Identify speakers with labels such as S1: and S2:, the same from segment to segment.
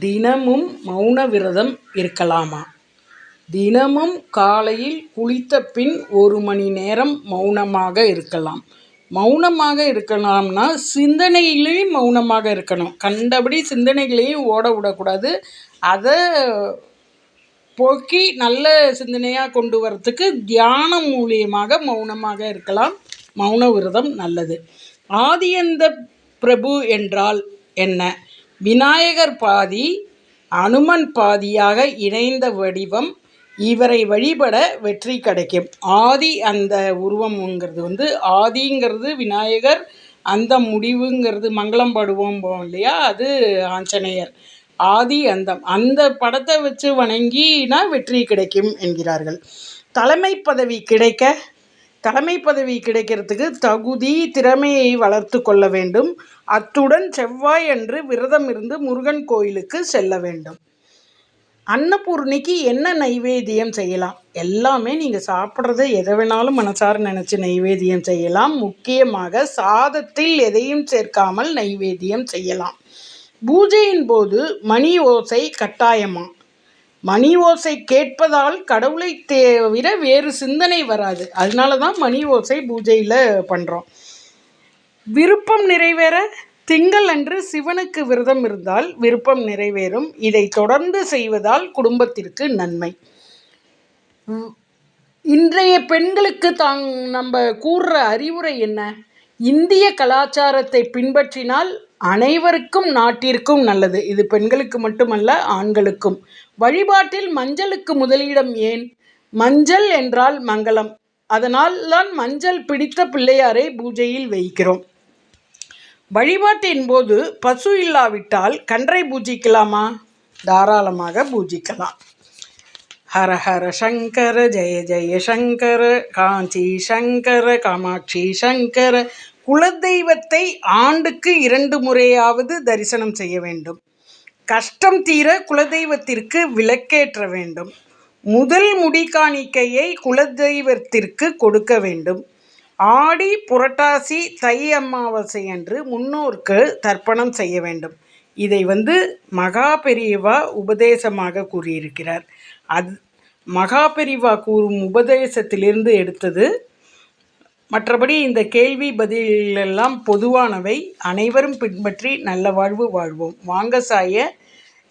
S1: தினமும் மௌன விரதம் இருக்கலாமா? தினமும் காலையில் குளித்த பின் ஒரு மணி நேரம் மௌனமாக இருக்கலாம். மௌனமாக இருக்கலாம்னா சிந்தனையிலையும் மௌனமாக இருக்கணும். கண்டபடி சிந்தனைகளையும் ஓட விடக்கூடாது. அதை போக்கி நல்ல சிந்தனையாக கொண்டு வரத்துக்கு தியானம் மூலியமாக மௌனமாக இருக்கலாம். மௌன விரதம் நல்லது. ஆதியந்த பிரபு என்றால் என்ன? விநாயகர் பாதி அனுமன் பாதியாக இணைந்த வடிவம் இவரை வழிபட வெற்றி கிடைக்கும். ஆதி அந்த உருவம்ங்கிறது வந்து ஆதிங்கிறது விநாயகர் அந்த முடிவுங்கிறது மங்களம் பாடுவோம் இல்லையா? அது ஆஞ்சநேயர். ஆதி அந்தம். அந்த படத்தை வச்சு வணங்கினா வெற்றி கிடைக்கும் என்கிறார்கள். தலைமை பதவி கிடைக்க தலைமை பதவி கிடைக்கிறதுக்கு தகுதி திறமையை வளர்த்து கொள்ள வேண்டும். அத்துடன் செவ்வாய் அன்று விரதம் இருந்து முருகன் கோயிலுக்கு செல்ல வேண்டும். அன்னபூர்ணிக்கு என்ன நைவேத்தியம் செய்யலாம்? எல்லாமே நீங்கள் சாப்பிட்றத எதை வேணாலும் மனசார நினச்சி நைவேத்தியம் செய்யலாம். முக்கியமாக சாதத்தில் எதையும் சேர்க்காமல் நைவேத்தியம் செய்யலாம். பூஜையின் போது மணி ஓசை கட்டாயமா? மணி ஓசை கேட்பதால் கடவுளை தவிர வேறு சிந்தனை வராது. அதனால தான் மணி ஓசை பூஜையில் பண்ணுறோம் விருப்பம் நிறைவேற திங்கள் அன்று சிவனுக்கு விரதம் இருந்தால் விருப்பம் நிறைவேறும். இதை தொடர்ந்து செய்வதால் குடும்பத்திற்கு நன்மை. இன்றைய பெண்களுக்கு தாங் நம்ம கூறுற அறிவுரை என்ன? இந்திய கலாச்சாரத்தை பின்பற்றினால் அனைவருக்கும் நாட்டிற்கும் நல்லது. இது பெண்களுக்கு மட்டுமல்ல ஆண்களுக்கும். வழிபாட்டில் மஞ்சளுக்கு முதலிடம் ஏன்? மஞ்சள் என்றால் மங்களம். அதனால் தான் மஞ்சள் பிடித்த பிள்ளையாரை பூஜையில் வைக்கிறோம். வழிபாட்டின் போது பசு இல்லாவிட்டால் கன்றை பூஜிக்கலாமா? தாராளமாக பூஜிக்கலாம். ஹர ஹர சங்கர ஜெய ஜெய சங்கர காஞ்சி சங்கர காமாட்சி சங்கர. குலதெய்வத்தை ஆண்டுக்கு இரண்டு முறையாவது தரிசனம் செய்ய வேண்டும். கஷ்டம் தீர குலதெய்வத்திற்கு விளக்கேற்ற வேண்டும். முதல் முடிக்காணிக்கையை குலதெய்வத்திற்கு கொடுக்க வேண்டும். ஆடி புரட்டாசி தை அமாவாசை அன்று முன்னோர்க்கு தர்ப்பணம் செய்ய வேண்டும். இதை வந்து மகா பெரியவா உபதேசமாக கூறியிருக்கிறார். அது மகாபெரிவா கூறும் உபதேசத்திலிருந்து எடுத்தது. மற்றபடி இந்த கேள்வி பதிலெல்லாம் பொதுவானவை. அனைவரும் பின்பற்றி நல்ல வாழ்வு வாழ்வோம். வாங்க சாய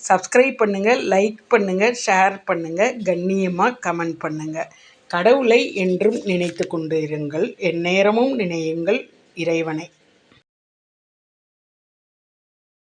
S1: சப்ஸ்கிரைப் பண்ணுங்கள் லைக் பண்ணுங்கள் ஷேர் பண்ணுங்கள் கண்ணியமாக கமெண்ட் பண்ணுங்கள் கடவுளை என்றும் நினைத்து கொண்டு இருங்கள் எந்நேரமும் நினையுங்கள் இறைவனை.